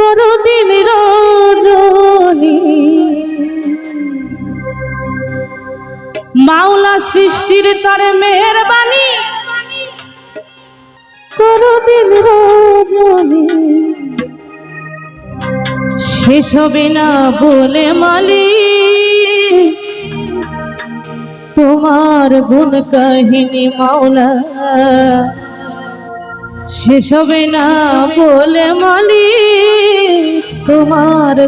করো দিন রজনী। মাওলা সৃষ্টির তারে মেহরবানি। করো দিন রজনী। শেষ হবে না বলে মালিক। তোমার গুণ কাহিনী মাওলা। শেষ হবে না বলে মালিক। তোমার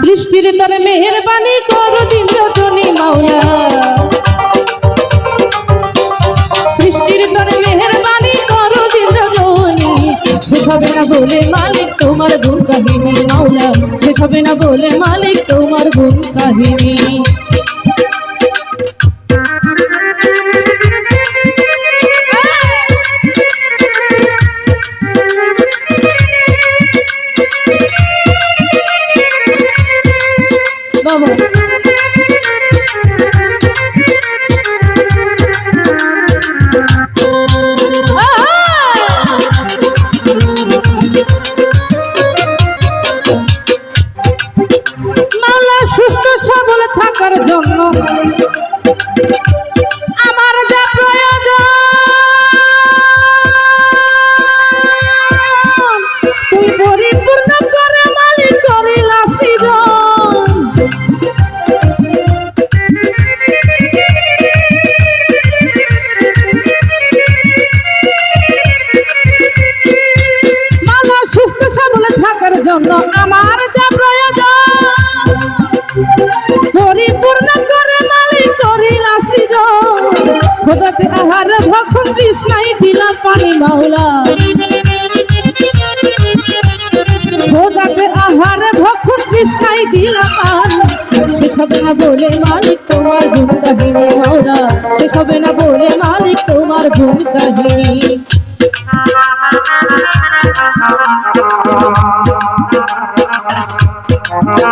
সৃষ্টির তার মেহরবানি করো দিন রজনী মাওলা। সৃষ্টির তার মেহরবানি করো দিন রজনী শেষ হবে না বলে মালিক তোমার গুণ কাহিনী মাওলা। শেষ হবে না বলে মালিক তোমার গুণ কাহিনী। মাওলা সুস্থ সবল থাকার জন্য থাকার জন্য আমার যা প্রয়োজন। পরিপূর্ণ করে মালিক করিলা সৃজন। খোদাতে আহার ভক্ষণ তৃষ্ণাই দিলাম পানি মাওলা। খোদাতে আহারে ভক্ষণ তৃষ্ণাই দিলাম পানি। শেষ হবে না বলে মালিক তোমার গুণ কাহিনী মাওলা। শেষ হবে না বলে মালিক তোমার গুণ কাহিনী Uh-huh.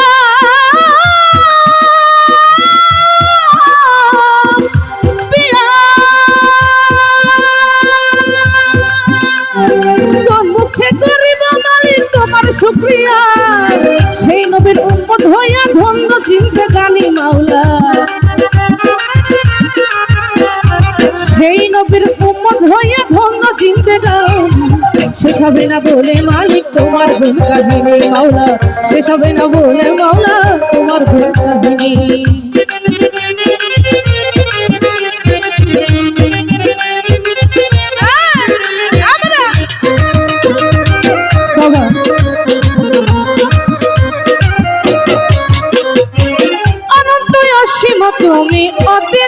চিনতে জানি মাওলা। সেই নবীর উম্মত হইয়া ধন্য চিনতে যাও শেষ হবে না বলে মালিক তোমার গুণ কাহিনী মাওলা। শেষ হবে না বলে মাওলা তোমার গুণ কাহিনী। তুমি অতি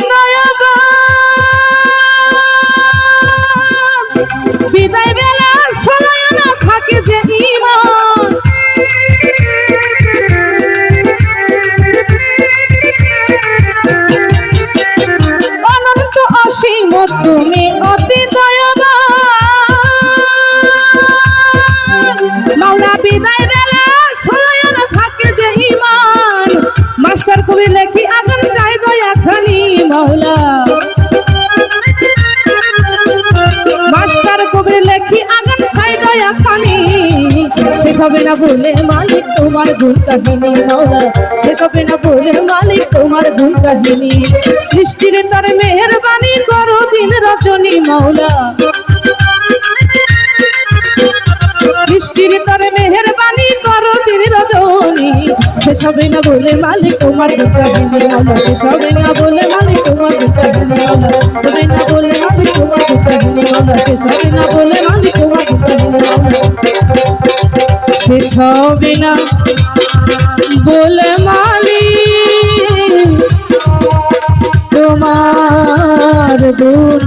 হবে না বলে মালিক তোমার গুণ কাহিনী মৌলা শেষ হবে না বলে মালিক তোমার গুণ কাহিনী। সৃষ্টির তার মেহরবানি করো দিন রজনী মৌলা। সৃষ্টির তার মেহরবানি করো দিন রজনী। শেষ হবে না বলে মালিক তোমার গুণ কাহিনী মৌলা শেষ হবে না বলে মালিক তোমার গুণ কাহিনী মৌলা হবে না বলে মালিক তোমার গুণ কাহিনী মৌলা শেষ হবে না হবে না বলে মালি তোমার গুণ